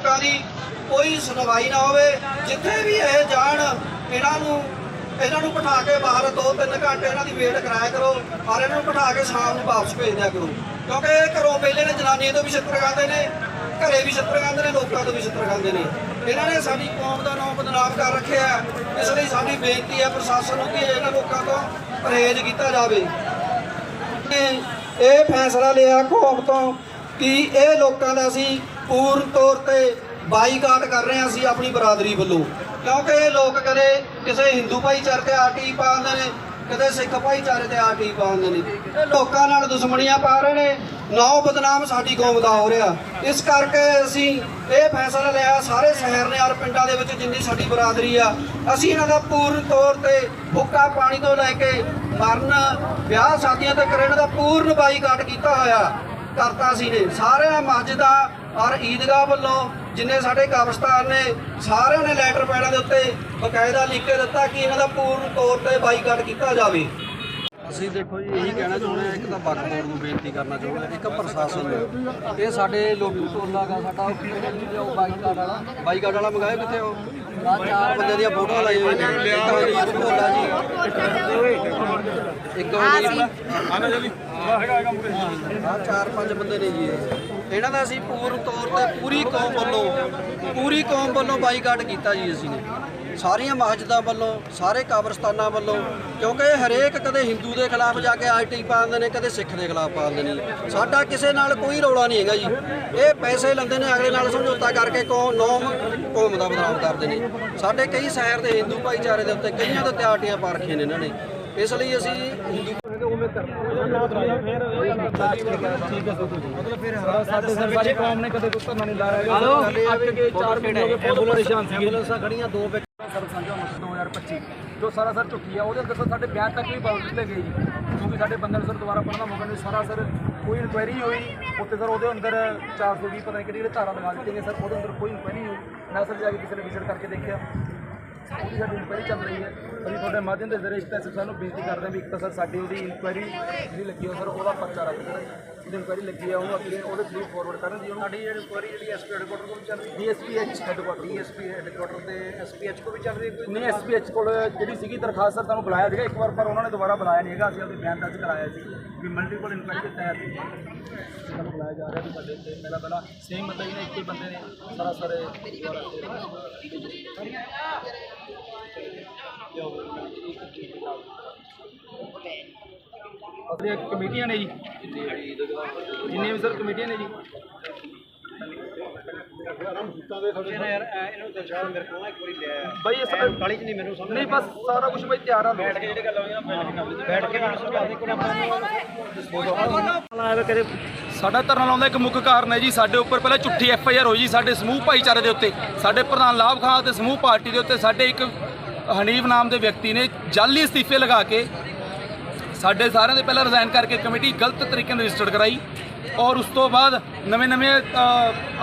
ਲੋਕਾਂ ਦੀ ਕੋਈ ਸੁਣਵਾਈ ਨਾ ਹੋਵੇ, ਜਿੱਥੇ ਵੀ ਇਹ ਜਾਣ, ਇਹਨਾਂ ਨੂੰ ਇਹਨਾਂ ਨੂੰ ਬਿਠਾ ਕੇ ਬਾਹਰ 2-3 ਘੰਟੇ ਇਹਨਾਂ ਦੀ ਵੇਟ ਕਰਾਇਆ ਕਰੋ ਔਰ ਇਹਨਾਂ ਨੂੰ ਬਿਠਾ ਕੇ ਸ਼ਾਮ ਨੂੰ ਵਾਪਸ ਭੇਜ ਦਿਆ ਕਰੋ। ਕਿਉਂਕਿ ਇਹ ਘਰੋਂ ਪਹਿਲੇ ਨੇ ਜਨਾਨੀਆਂ ਤੋਂ ਵੀ ਛਿੱਤਰ ਖਾਂਦੇ ਨੇ, ਘਰੇ ਵੀ ਛਿੱਤਰ ਖਾਂਦੇ ਨੇ, ਲੋਕਾਂ ਤੋਂ ਵੀ ਛਿੱਤਰ ਖਾਂਦੇ ਨੇ। ਇਹਨਾਂ ਨੇ ਸਾਡੀ ਕੌਮ ਦਾ ਨਾਮ ਬਦਨਾਮ ਕਰ ਰੱਖਿਆ ਇਸ ਲਈ ਸਾਡੀ ਬੇਨਤੀ ਹੈ ਪ੍ਰਸ਼ਾਸਨ ਨੂੰ ਕਿ ਇਹਨਾਂ ਲੋਕਾਂ ਤੋਂ ਪਰਹੇਜ਼ ਕੀਤਾ ਜਾਵੇ। ਇਹ ਫੈਸਲਾ ਲਿਆ ਕੌਮ ਤੋਂ ਕਿ ਇਹ ਲੋਕਾਂ ਦਾ ਅਸੀਂ ਪੂਰਨ ਤੌਰ ਤੇ ਬਾਈਕਾਟ ਕਰ ਰਹੇ ਹਾਂ ਅਸੀਂ ਆਪਣੀ ਬਰਾਦਰੀ ਵੱਲੋਂ। ਕਿਉਂਕਿ ਇਹ ਲੋਕ ਕਦੇ ਕਿਸੇ ਹਿੰਦੂ ਭਾਈਚਾਰੇ ਤੇ ਆਰਟੀ ਪਾਉਂਦੇ ਨੇ, ਕਦੇ ਸਿੱਖ ਭਾਈਚਾਰੇ ਤੇ ਆਰਟੀ ਪਾਉਂਦੇ ਨੇ। ਇਹ ਲੋਕਾਂ ਨਾਲ ਦੁਸ਼ਮਣੀਆਂ ਪਾ ਰਹੇ ਨੇ, ਨੌ ਬਦਨਾਮ ਸਾਡੀ ਕੌਮ ਦਾ ਹੋ ਰਿਹਾ। ਇਸ ਕਰਕੇ ਅਸੀਂ ਇਹ ਫੈਸਲਾ ਲਿਆ, ਸਾਰੇ ਸ਼ਹਿਰ ਨੇ ਔਰ ਪਿੰਡਾਂ ਦੇ ਵਿੱਚ ਜਿੰਨੀ ਸਾਡੀ ਬਰਾਦਰੀ ਆ, ਅਸੀਂ ਇਹਨਾਂ ਦਾ ਪੂਰਨ ਤੌਰ ਤੇ ਹੁੱਕਾ ਪਾਣੀ ਤੋਂ ਲੈ ਕੇ ਮਰਨ, ਵਿਆਹ ਸ਼ਾਦੀਆਂ ਤੱਕ ਇਹਨਾਂ ਦਾ ਪੂਰਨ ਬਾਈਕਾਟ ਕੀਤਾ ਹੋਇਆ। ਕਰਤਾ ਸੀ ਨੇ। ਸਾਰਿਆਂ ਮਸਜਿਦਾਂ ਔਰ ਈਦਗਾਹ ਵੱਲੋਂ ਜਿੰਨੇ ਸਾਡੇ ਕਬਰਸਤਾਨ ਨੇ, ਸਾਰਿਆਂ ਨੇ ਲੈਟਰ ਪੈਡਾਂ ਦੇ ਉੱਤੇ ਬਕਾਇਦਾ ਲਿਖ ਕੇ ਦਿੱਤਾ ਕਿ ਇਹਨਾਂ ਦਾ ਪੂਰਨ ਤੌਰ ਤੇ ਬਾਈਕਾਟ ਕੀਤਾ ਜਾਵੇ। ਅਸੀਂ ਦੇਖੋ ਜੀ ਇਹੀ ਕਹਿਣਾ ਚਾਹੁੰਦੇ ਹਾਂ ਇੱਕ ਤਾਂ ਵਕਫ ਬੋਰਡ ਨੂੰ ਬੇਨਤੀ ਕਰਨਾ ਚਾਹੁੰਦੇ ਹਾਂ ਇੱਕ ਪ੍ਰਸ਼ਾਸਨ ਨੂੰ। ਇਹ ਸਾਡੇ ਲੋਕੀ ਟੋਲਾ ਗਾ ਸਾਡਾ ਉਹ ਕਿਹੜੇ ਜੀ ਉਹ ਬਾਈਕਾਟ ਵਾਲਾ। ਬਾਈਕਾਟ ਵਾਲਾ ਮੰਗਾਇਆ ਕਿੱਥੇ ਉਹ? ਆਹ ਚਾਰ ਬੰਦੇ ਦੀਆਂ ਫੋਟੋਆਂ ਲਾਈ ਹੋਈ ਨੇ। ਇੱਕ ਭੋਲਾ ਜੀ ਇੱਕ ਮਨਜੀਤ ਆ ਚਾਰ ਪੰਜ ਬੰਦੇ ਨੇ ਜੀ ਇਹ। ਇਹਨਾਂ ਦਾ ਅਸੀਂ ਪੂਰਨ ਤੌਰ ਤੇ ਪੂਰੀ ਕੌਮ ਵੱਲੋਂ ਪੂਰੀ ਕੌਮ ਵੱਲੋਂ ਬਾਈਕਾਟ ਕੀਤਾ ਜੀ ਅਸੀਂ ਨੇ। ਸਾਰੀਆਂ ਮਸਜਿਦਾਂ ਵੱਲੋਂ ਸਾਰੇ ਕਬਰਸਤਾਨਾਂ ਵੱਲੋਂ ਕਿਉਂਕਿ ਇਹ ਹਰੇਕ ਕਦੇ ਹਿੰਦੂ ਦੇ ਖਿਲਾਫ ਜਾ ਕੇ ਆਰਟੀ ਪਾਉਂਦੇ ਨੇ ਕਦੇ ਸਿੱਖ ਦੇ ਖਿਲਾਫ ਪਾਉਂਦੇ ਨੇ ਸਾਡਾ ਕਿਸੇ ਨਾਲ ਕੋਈ ਰੌਲਾ ਨਹੀਂ ਹੈਗਾ ਜੀ। ਇਹ ਪੈਸੇ ਲੈਂਦੇ ਨੇ ਅਗਲੇ ਨਾਲ ਸਮਝੌਤਾ ਕਰਕੇ ਕੌਮ ਨੌਮ ਕੌਮ ਦਾ ਬਦਨਾਮ ਕਰਦੇ ਨੇ। ਸਾਡੇ ਕਈ ਸ਼ਹਿਰ ਦੇ ਹਿੰਦੂ ਭਾਈਚਾਰੇ ਦੇ ਉੱਤੇ ਕਈਆਂ ਦੇ ਉੱਤੇ ਆਰਟੀਆਂ ਪਾ ਰੱਖੀਆਂ ਨੇ ਇਹਨਾਂ ਨੇ। ਇਸ ਲਈ ਅਸੀਂ ਹਿੰਦੂ ਸਾਡੇ ਸਰ ਸਾਰੀ ਕੌਮ ਨੇ ਕਦੇ ਕੋਈ ਧਰਨਾ ਨਹੀਂ ਲਾਇਆ ਹਲੋ? ਅੱਕ ਕੇ 4 ਮਹੀਨੇ ਹੋ ਗਏ ਬਹੁਤ ਪਰੇਸ਼ਾਨ ਸੀਗੇ। ਐਂਬੂਲੈਂਸਾਂ ਖੜੀਆਂ ਦੋ ਵਿੱਚ ਸਰ ਸਾਂਝਾ ਮਸਲਾ 2025 ਜੋ ਸਾਰਾ ਸਰ ਝੁਕੀ ਆ, ਉਹਦੇ ਅੰਦਰ ਸਰ ਸਾਡੇ ਬਿਆਨ ਤੱਕ ਵੀ ਬਦਲ ਦਿੱਤੇ ਗਏ ਜੀ। ਕਿਉਂਕਿ ਸਾਡੇ ਬੰਦੇ ਨੂੰ ਸਰ ਦੁਬਾਰਾ ਪੜਨਾ ਮੌਕਾ ਨਹੀਂ, ਸਾਰਾ ਸਰ ਕੋਈ ਇਨਕੁਆਇਰੀ ਹੋਈ। ਉੱਥੇ ਸਰ ਉਹਦੇ ਅੰਦਰ 420 ਪਤਾ ਨਹੀਂ ਕਿਹੜੀ ਕਿਹੜੀ ਧਾਰਾ ਲਗਾ ਦਿੱਤੀਆਂ ਗਈਆਂ, ਸਰ ਉਹਦੇ ਅੰਦਰ ਕੋਈ ਇਨਕੁਆਇਰੀ ਹੋਈ। ਮੈਂ ਸਰ ਜਾ ਕੇ ਕਿਸੇ ਨੇ ਵਿਜ਼ਿਟ ਕਰਕੇ ਦੇਖਿਆ। ਉਹਦੀ ਸਾਡੀ ਇਨਕੁਆਇਰੀ ਚੱਲ ਰਹੀ ਹੈ ਅਸੀਂ ਤੁਹਾਡੇ ਮਾਧਿਅਮ ਦੇ ਜ਼ਰੀਏ ਇਸ ਤਰ੍ਹਾਂ ਸਾਨੂੰ ਬੇਨਤੀ ਕਰਦੇ ਹਾਂ ਵੀ ਇੱਕ ਤਾਂ ਸਰ ਸਾਡੀ ਉਹਦੀ ਇਨਕੁਆਇਰੀ ਜਿਹੜੀ ਲੱਗੀ ਹੋ ਸਰ ਉਹਦਾ ਪਰਚਾ ਰੱਖ ਦੇਣਾ ਉਹਦੀ ਇਨਕੁਆਇਰੀ ਲੱਗੀ ਹੈ ਉਹਨੂੰ ਅੱਗੇ ਉਹਦੇ ਥਰੂ ਫਾਰਵਰਡ ਕਰਨ ਜੀ। ਉਹਨੂੰ ਸਾਡੀ ਜਿਹੜੀ ਇਨਕੁਆਇਰੀ ਜਿਹੜੀ ਐਸਪੀ ਹੈਡਕੁਆਟਰ ਕੋਲ ਚੱਲ ਰਹੀ ਡੀਐਸਪੀਐਚ ਹੈਡਕੁਆਟਰ ਡੀਐਸਪੀ ਹੈਡਕੁਆਟਰ ਤੇ ਐਸਪੀਐਚ ਕੋ ਵੀ ਚੱਲ ਰਹੀ ਹੈ ਨਹੀਂ ਐਸਪੀਐਚ ਕੋਲ ਜਿਹੜੀ ਸੀਗੀ ਦਰਖਾਸਤ ਸਰ ਤੁਹਾਨੂੰ ਬੁਲਾਇਆ ਸੀਗਾ ਇੱਕ ਵਾਰ ਪਰ ਉਹਨਾਂ ਨੇ ਦੁਬਾਰਾ ਬੁਲਾਇਆ ਨਹੀਂ ਹੈਗਾ ਅਸੀਂ ਉਹਦੇ ਬਿਆਨ ਦਰਜ ਕਰਾਇਆ ਸੀ ਵੀ ਮਲਟੀਪਲ ਇਨਕੁਆਇਰੀ ਦੇ ਤਹਿਤ ਸਾਨੂੰ ਬੁਲਾਇਆ ਜਾ ਰਿਹਾ ਵੀ ਸਾਡੇ ਤੇ। ਪਹਿਲਾਂ ਪਹਿਲਾਂ ਸੇਮ ਮਤਲਬ ਇਹਨੇ ਇੱਕ ਹੀ ਬੰਦੇ ਨੇ। ਸਾਰਾ ਸਰ ਆਪਣੀਆਂ ਕਮੇਟੀਆਂ ਨੇ ਜੀ। ਜਿੰਨੀਆਂ ਵੀ ਸਰ ਕਮੇਟੀਆਂ ਨੇ ਜੀ। ਬਾਈ ਇਸ ਕਾਲੀ ਚ ਨਹੀਂ ਮੈਨੂੰ ਸਮਝ ਨਹੀਂ ਬਸ ਸਾਰਾ ਕੁਝ ਬਾਈ ਤਿਆਰ ਆ। ਬੈਠ ਕੇ ਜਿਹੜੀ ਗੱਲ ਹੋਈ ਨਾ ਬੈਠ ਕੇ ਮੈਨੂੰ ਸਮਝਾ ਦੇ ਕੋਈ ਸਾਡਾ ਧਰਨਾ ਲਾਉਣ ਦਾ ਇੱਕ ਮੁੱਖ ਕਾਰਨ ਹੈ ਜੀ ਸਾਡੇ ਉੱਪਰ ਪਹਿਲਾਂ ਝੁੱਠੀ ਐਫ ਆਈ ਆਰ ਹੋਈ ਜੀ ਸਾਡੇ ਸਮੂਹ ਭਾਈਚਾਰੇ ਦੇ ਉੱਤੇ। ਸਾਡੇ ਪ੍ਰਧਾਨ ਲਾਭ ਖਾਨ ਤੇ ਸਮੂਹ ਪਾਰਟੀ ਦੇ ਉੱਤੇ ਸਾਡੇ ਇੱਕ ਹਨੀਫ ਨਾਮ ਦੇ ਵਿਅਕਤੀ ਨੇ ਜਾਲੀ ਅਸਤੀਫੇ ਲਗਾ ਕੇ ਸਾਡੇ ਸਾਰਿਆਂ ਦੇ ਪਹਿਲਾਂ ਰਿਜ਼ਾਈਨ ਕਰਕੇ ਕਮੇਟੀ ਗਲਤ ਤਰੀਕੇ ਨਾਲ ਰਜਿਸਟਰਡ ਕਰਾਈ ਔਰ ਉਸ ਤੋਂ ਬਾਅਦ ਨਵੇਂ ਨਵੇਂ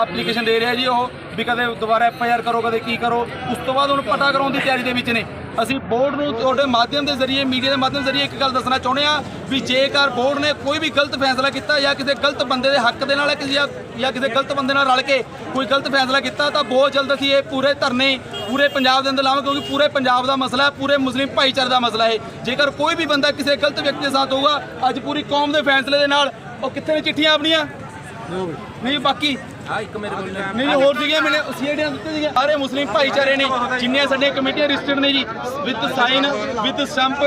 ਐਪਲੀਕੇਸ਼ਨ ਦੇ ਰਿਹਾ ਜੀ ਉਹ ਵੀ ਕਦੇ ਦੁਬਾਰਾ ਐਫ ਆਈ ਆਰ ਕਰੋ, ਕਦੇ ਕੀ ਕਰੋ। ਉਸ ਤੋਂ ਬਾਅਦ ਉਹਨੂੰ ਪਤਾ ਕਰਾਉਣ ਦੀ ਤਿਆਰੀ ਦੇ ਵਿੱਚ ਨੇ। ਅਸੀਂ ਬੋਰਡ ਨੂੰ ਤੁਹਾਡੇ ਮਾਧਿਅਮ ਦੇ ਜ਼ਰੀਏ, ਮੀਡੀਆ ਦੇ ਮਾਧਿਅਮ ਜ਼ਰੀਏ ਇੱਕ ਗੱਲ ਦੱਸਣਾ ਚਾਹੁੰਦੇ ਆ ਵੀ ਜੇਕਰ ਬੋਰਡ ਨੇ ਕੋਈ ਵੀ ਗਲਤ ਫੈਸਲਾ ਕੀਤਾ ਜਾਂ ਕਿਸੇ ਗਲਤ ਬੰਦੇ ਦੇ ਹੱਕ ਦੇ ਨਾਲ ਕਿਸੇ ਜਾਂ ਕਿਸੇ ਗਲਤ ਬੰਦੇ ਨਾਲ ਰਲ ਕੇ ਕੋਈ ਗਲਤ ਫੈਸਲਾ ਕੀਤਾ, ਤਾਂ ਬਹੁਤ ਜਲਦ ਅਸੀਂ ਇਹ ਪੂਰੇ ਧਰਨੇ, ਪੂਰੇ ਪੰਜਾਬ ਦੇ ਅੰਦਰ ਲਾਵਾਂਗੇ ਕਿਉਂਕਿ ਪੂਰੇ ਪੰਜਾਬ ਦਾ ਮਸਲਾ ਹੈ, ਪੂਰੇ ਮੁਸਲਿਮ ਭਾਈਚਾਰੇ ਦਾ ਮਸਲਾ ਹੈ। ਜੇਕਰ ਕੋਈ ਵੀ ਬੰਦਾ ਕਿਸੇ ਗਲਤ ਵਿਅਕਤੀ ਦੇ ਸਾਥ ਹੋਊਗਾ, ਅੱਜ ਪੂਰੀ ਕੌਮ ਦੇ ਫੈਸਲੇ ਦੇ ਨਾਲ ਉਹ ਕਿੱਥੇ ਨੇ ਚਿੱਠੀਆਂ ਆਪਣੀਆਂ? ਨਹੀਂ, ਬਾਕੀ ਆ ਇੱਕ ਮੇਰੇ ਕੋਲ ਨਹੀਂ, ਹੋਰ ਸੀਗੀਆਂ ਮੈਨੇ ਸੀਆਈਡੀਆਂ ਦਿੱਤੇ ਸੀਗੇ ਸਾਰੇ ਮੁਸਲਿਮ ਭਾਈਚਾਰੇ ਨੇ, ਜਿੰਨੀਆਂ ਸਾਡੀਆਂ ਕਮੇਟੀਆਂ ਰਜਿਸਟਰਡ ਨੇ ਜੀ with sign with stamp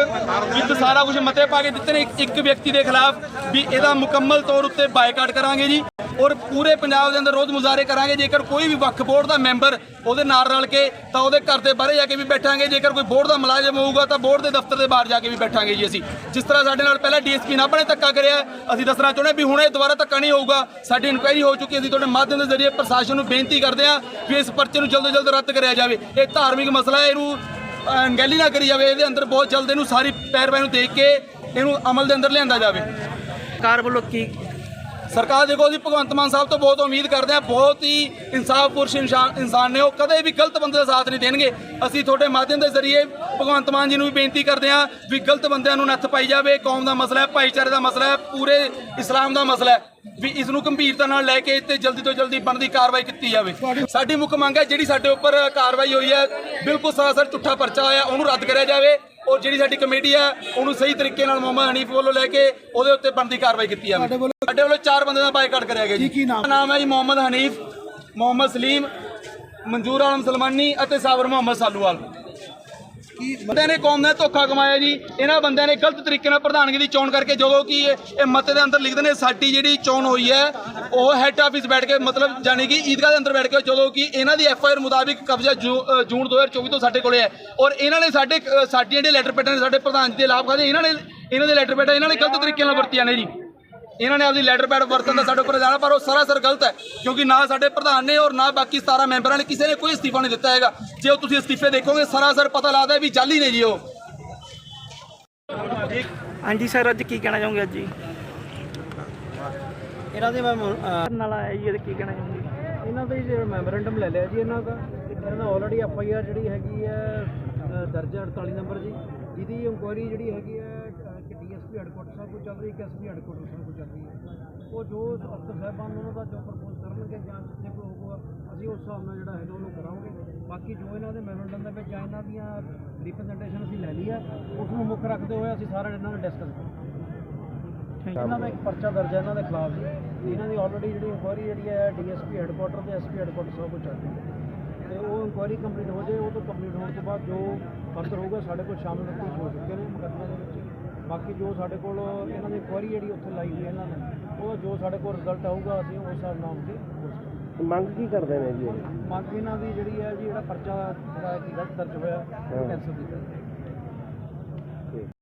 with ਸਾਰਾ ਕੁਝ ਮਤੇ ਪਾ ਕੇ ਦਿੱਤੇ ਨੇ ਇੱਕ ਵਿਅਕਤੀ ਦੇ ਖਿਲਾਫ ਵੀ ਇਹਦਾ ਮੁਕੰਮਲ ਤੌਰ ਉੱਤੇ ਬਾਈਕਾਟ ਕਰਾਂਗੇ ਜੀ। ਔਰ ਪੂਰੇ ਪੰਜਾਬ ਦੇ ਅੰਦਰ ਰੋਜ਼ ਮੁਜ਼ਾਹਰੇ ਕਰਾਂਗੇ। ਜੇਕਰ ਕੋਈ ਵੀ ਵਕਫ ਬੋਰਡ ਦਾ ਮੈਂਬਰ ਉਹਦੇ ਨਾਲ ਰਲ ਕੇ ਤਾਂ ਉਹਦੇ ਘਰ ਦੇ ਬਾਹਰ ਜਾ ਕੇ ਵੀ ਬੈਠਾਂਗੇ। ਜੇਕਰ ਕੋਈ ਬੋਰਡ ਦਾ ਮੁਲਾਜ਼ਮ ਹੋਊਗਾ ਤਾਂ ਬੋਰਡ ਦੇ ਦਫ਼ਤਰ ਦੇ ਬਾਹਰ ਜਾ ਕੇ ਵੀ ਬੈਠਾਂਗੇ ਜੀ ਅਸੀਂ। ਜਿਸ ਤਰ੍ਹਾਂ ਸਾਡੇ ਨਾਲ ਪਹਿਲਾਂ ਡੀਐਸਪੀ ਨਾਭਾ ਨੇ ਧੱਕਾ ਕਰਿਆ ਅਸੀਂ ਦੱਸਣਾ ਚਾਹੁੰਦੇ ਹਾਂ ਵੀ ਹੁਣ ਇਹ ਦੁਬਾਰਾ ਧੱਕਾ ਨਹੀਂ ਹੋਊਗਾ। ਸਾਡੀ ਇਨਕੁਆਇਰੀ ਹੋ ਚੁੱਕੀ ਅਸੀਂ ਤੁਹਾਡੇ ਮਾਧਿਅਮ ਦੇ ਜ਼ਰੀਏ ਪ੍ਰਸ਼ਾਸਨ ਨੂੰ ਬੇਨਤੀ ਕਰਦੇ ਹਾਂ ਵੀ ਇਸ ਪਰਚੇ ਨੂੰ ਜਲਦ ਤੋਂ ਜਲਦ ਰੱਦ ਕਰਿਆ ਜਾਵੇ। ਇਹ ਧਾਰਮਿਕ ਮਸਲਾ ਹੈ। ਇਹਨੂੰ ਅਹ, ਅਣਗਹਿਲੀ ਨਾ ਕਰੀ ਜਾਵੇ। ਇਹਦੇ ਅੰਦਰ ਬਹੁਤ ਜਲਦ ਇਹਨੂੰ ਸਾਰੀ ਪੈਰਵਾਈ ਨੂੰ ਦੇਖ ਕੇ ਇਹਨੂੰ ਅਮਲ ਦੇ ਅੰਦਰ ਲਿਆਂਦਾ ਜਾਵੇ। ਸਰਕਾਰ ਵੱਲੋਂ ਕੀ ਸਰਕਾਰ ਦੇ ਕੋਲ ਅਸੀਂ ਭਗਵੰਤ ਮਾਨ ਸਾਹਿਬ ਤੋਂ ਬਹੁਤ ਉਮੀਦ ਕਰਦੇ ਹਾਂ, ਬਹੁਤ ਹੀ ਇਨਸਾਫ ਪੁਰਸ਼ ਇਨਸਾਨ ਇਨਸਾਨ ਨੇ ਉਹ ਕਦੇ ਵੀ ਗਲਤ ਬੰਦੇ ਦਾ ਸਾਥ ਨਹੀਂ ਦੇਣਗੇ। ਅਸੀਂ ਤੁਹਾਡੇ ਮਾਧਿਅਮ ਦੇ ਜ਼ਰੀਏ ਭਗਵੰਤ ਮਾਨ ਜੀ ਨੂੰ ਵੀ ਬੇਨਤੀ ਕਰਦੇ ਹਾਂ ਵੀ ਗਲਤ ਬੰਦਿਆਂ ਨੂੰ ਨੱਥ ਪਾਈ ਜਾਵੇ। ਕੌਮ ਦਾ ਮਸਲਾ ਹੈ, ਭਾਈਚਾਰੇ ਦਾ ਮਸਲਾ ਹੈ, ਪੂਰੇ ਇਸਲਾਮ ਦਾ ਮਸਲਾ ਹੈ ਵੀ ਇਸ ਨੂੰ ਗੰਭੀਰਤਾ ਨਾਲ ਲੈ ਕੇ ਤੇ ਜਲਦੀ ਤੋਂ ਜਲਦੀ ਬਣਦੀ ਕਾਰਵਾਈ ਕੀਤੀ ਜਾਵੇ। ਸਾਡੀ ਮੁੱਖ ਮੰਗ ਹੈ ਜਿਹੜੀ ਸਾਡੇ ਉੱਪਰ ਕਾਰਵਾਈ ਹੋਈ ਹੈ, ਬਿਲਕੁਲ ਸਰਾਸਰ ਝੂਠਾ ਪਰਚਾ ਹੋਇਆ, ਉਹਨੂੰ ਰੱਦ ਕਰਿਆ ਜਾਵੇ। ਔਰ ਜਿਹੜੀ ਸਾਡੀ ਕਮੇਟੀ ਹੈ ਉਹਨੂੰ ਸਹੀ ਤਰੀਕੇ ਨਾਲ ਮੁਹੰਮਦ ਹਨੀਫ ਵੱਲੋਂ ਲੈ ਕੇ ਉਹਦੇ ਉੱਤੇ ਬਣਦੀ ਕਾਰਵਾਈ ਕੀਤੀ ਜਾਵੇ। ਸਾਡੇ ਵੱਲੋਂ ਚਾਰ ਬੰਦੇ ਦਾ ਬਾਈਕਾਟ ਕਰਿਆ ਗਿਆ ਜੀ। ਕੀ ਨਾਮ ਹੈ ਜੀ ਮੁਹੰਮਦ ਹਨੀਫ ਮੁਹੰਮਦ ਸਲੀਮ ਮਨਜ਼ੂਰ ਆਲਮ ਸਲਮਾਨੀ ਅਤੇ ਸਾਬਰ ਮੁਹੰਮਦ ਸਾਲੂਵਾਲ। ਬੰਦਿਆਂ ਨੇ ਕੌਮ ਨੇ ਧੋਖਾ ਕਮਾਇਆ ਜੀ? ਇਹਨਾਂ ਬੰਦਿਆਂ ਨੇ ਗਲਤ ਤਰੀਕੇ ਨਾਲ ਪ੍ਰਧਾਨਗੀ ਦੀ ਚੋਣ ਕਰਕੇ ਜਦੋਂ ਕਿ ਇਹ ਮਤੇ ਦੇ ਅੰਦਰ ਲਿਖਦੇ ਨੇ ਸਾਡੀ ਜਿਹੜੀ ਚੋਣ ਹੋਈ ਹੈ ਉਹ ਹੈੱਡ ਆਫਿਸ ਬੈਠ ਕੇ ਮਤਲਬ ਜਾਨੀ ਕਿ ਈਦਗਾਹ ਦੇ ਅੰਦਰ ਬੈਠ ਕੇ ਜਦੋਂ ਕਿ ਇਹਨਾਂ ਦੀ ਐਫ ਆਈ ਆਰ ਮੁਤਾਬਿਕ ਕਬਜ਼ਾ ਜੂ- ਅ, ਜੂਨ 2024 ਤੋਂ ਸਾਡੇ ਕੋਲੇ ਹੈ। ਔਰ ਇਹਨਾਂ ਨੇ ਸਾਡੇ ਅ, ਸਾਡੀਆਂ ਜਿਹੜੇ ਲੈਟਰ ਪੈਟਾਂ ਨੇ ਸਾਡੇ ਪ੍ਰਧਾਨ ਜੀ ਦੇ ਲਾਭ ਖਾਦੇ ਇਹਨਾਂ ਨੇ ਇਹਨਾਂ ਦੇ ਲੈਟਰ ਪੈਟਾਂ ਇਹਨਾਂ ਨੇ ਗਲਤ ਤਰੀਕੇ ਨਾਲ ਵਰਤੀਆਂ ਨੇ ਜੀ। ਇਹਨਾਂ ਨੇ ਆਪਦੀ ਲੈਟਰ ਪੈਡ ਵਰਤਨ ਦਾ ਸਾਡੇ ਉੱਪਰ ਜਾਣਾ ਪਰ ਉਹ ਸਰਾਸਰ ਗਲਤ ਹੈ ਕਿਉਂਕਿ ਨਾ ਸਾਡੇ ਪ੍ਰਧਾਨ ਨੇ ਔਰ ਨਾ ਬਾਕੀ 17 ਮੈਂਬਰਾਂ ਨੇ ਕਿਸੇ ਨੇ ਕੋਈ ਅਸਤੀਫਾ ਨਹੀਂ ਦਿੱਤਾ ਹੈਗਾ। ਜੇ ਉਹ ਤੁਸੀਂ ਅਸਤੀਫੇ ਦੇਖੋਗੇ ਸਰਾਸਰ ਪਤਾ ਲੱਗਦਾ ਵੀ ਜਾਲੀ ਨੇ ਜੀ ਉਹ। ਹਾਂਜੀ ਸਰ ਅੱਜ ਕੀ ਕਹਿਣਾ ਚਾਹੋਗੇ ਅੱਜ ਜੀ? ਇਹਨਾਂ ਦੇ ਮੈਂ ਨਾਲ ਆਇਆ ਜੀ ਇਹਦੇ ਕੀ ਕਹਿਣਾ ਚਾਹੋਗੇ? ਇਹਨਾਂ ਦਾ ਜਿਹੜਾ ਮੈਮੋਰੈਂਡਮ ਲੈ ਲਿਆ ਜੀ ਇਹਨਾਂ ਦਾ। ਇਹਨਾਂ ਦਾ ਆਲਰੇਡੀ ਐਫ ਆਈ ਆਰ ਜਿਹੜੀ ਹੈਗੀ ਹੈ ਅ, ਦਰਜ ਹੈ 48 ਨੰਬਰ ਜੀ। ਜਿਹਦੀ ਇਨਕੁਆਇਰੀ ਜਿਹੜੀ ਹੈਗੀ ਹੈ ਡੀਐਸਪੀ ਹੈਡਕੁਆਟਰ ਸਾਹਿਬ ਕੋਲ ਚੱਲ ਰਹੀ ਹੈ ਕਿ ਐਸਪੀ ਹੈਡਕੁਆਟਰ ਸਾਹਿਬ ਕੋਲ ਚੱਲ ਰਹੀ ਹੈ। ਉਹ ਜੋ ਅਫਸਰ ਸਾਹਿਬਾਨ ਉਹਨਾਂ ਦਾ ਜੋ ਪ੍ਰਪੋਜ਼ ਕਰਨਗੇ ਜਾਂ ਜਿੱਥੇ ਕੋਈ ਹੋਊਗਾ ਅਸੀਂ ਉਸ ਹਿਸਾਬ ਨਾਲ ਜਿਹੜਾ ਹੈਗਾ ਉਹਨੂੰ ਕਰਾਂਗੇ। ਬਾਕੀ ਜੋ ਇਹਨਾਂ ਦੇ ਮੈਮੋਰੈਂਡਮ ਦੇ ਵਿੱਚ ਇਹਨਾਂ ਦੀਆਂ ਰਿਪਰੈਜ਼ੈਂਟੇਸ਼ਨ ਅਸੀਂ ਲੈ ਲਈ ਉਸ ਨੂੰ ਮੁੱਖ ਰੱਖਦੇ ਹੋਏ ਅਸੀਂ ਸਾਰਾ ਇਹਨਾਂ ਨਾਲ ਡਿਸਕਸ ਕਰਾਂਗੇ। ਇਹਨਾਂ ਦਾ ਇੱਕ ਪਰਚਾ ਦਰਜ ਹੈ ਇਹਨਾਂ ਦੇ ਖਿਲਾਫ ਜੀ। ਇਹਨਾਂ ਦੀ ਆਲਰੇਡੀ ਜਿਹੜੀ ਇਨਕੁਆਇਰੀ ਜਿਹੜੀ ਹੈ ਡੀਐਸਪੀ ਹੈਡਕੁਆਟਰ ਤੇ ਐਸਪੀ ਹੈਡਕੁਆਟਰ ਸਾਹਿਬ ਕੋਲ ਚੱਲ ਰਹੀ। ਹੈ ਤੇ ਉਹ ਇਨਕੁਆਇਰੀ ਕੰਪਲੀਟ ਹੋ ਜਾਏ ਉਹ ਤੋਂ ਕੰਪਲੀਟ ਹੋਣ ਤੋਂ ਬਾਅਦ ਜੋ ਫਰਦਰ ਹੋਊਗਾ ਸਾਡੇ ਕੋਲ ਸ਼ਾਮਲ ਹੋ ਚੁੱਕੇ ਨੇ। ਮੁਕੱਦਮੇ ਦੇ ਵਿੱਚ ਬਾਕੀ ਜੋ ਸਾਡੇ ਕੋਲ ਇਹਨਾਂ ਦੀ ਇਨਕੁਆਇਰੀ ਜਿਹੜੀ ਉੱਥੇ ਲਾਈ ਹੋਈ ਹੈ ਇਹਨਾਂ ਨੇ ਉਹ ਜੋ ਸਾਡੇ ਕੋਲ ਰਿਜ਼ਲਟ ਆਊਗਾ ਅਸੀਂ ਉਸ ਹਿਸਾਬ ਨਾਲ ਅੱਗੇ ਮੰਗ ਕੀ ਕਰਦੇ ਨੇ ਜੀ ਇਹ? ਮੰਗ ਇਹਨਾਂ ਦੀ ਜਿਹੜੀ ਹੈ ਜੀ ਜਿਹੜਾ ਪਰਚਾ ਜਿਹੜਾ ਕਿ ਗਲਤ ਦਰਜ ਹੋਇਆ ਉਹ ਕੈਂਸਲ ਕੀਤਾ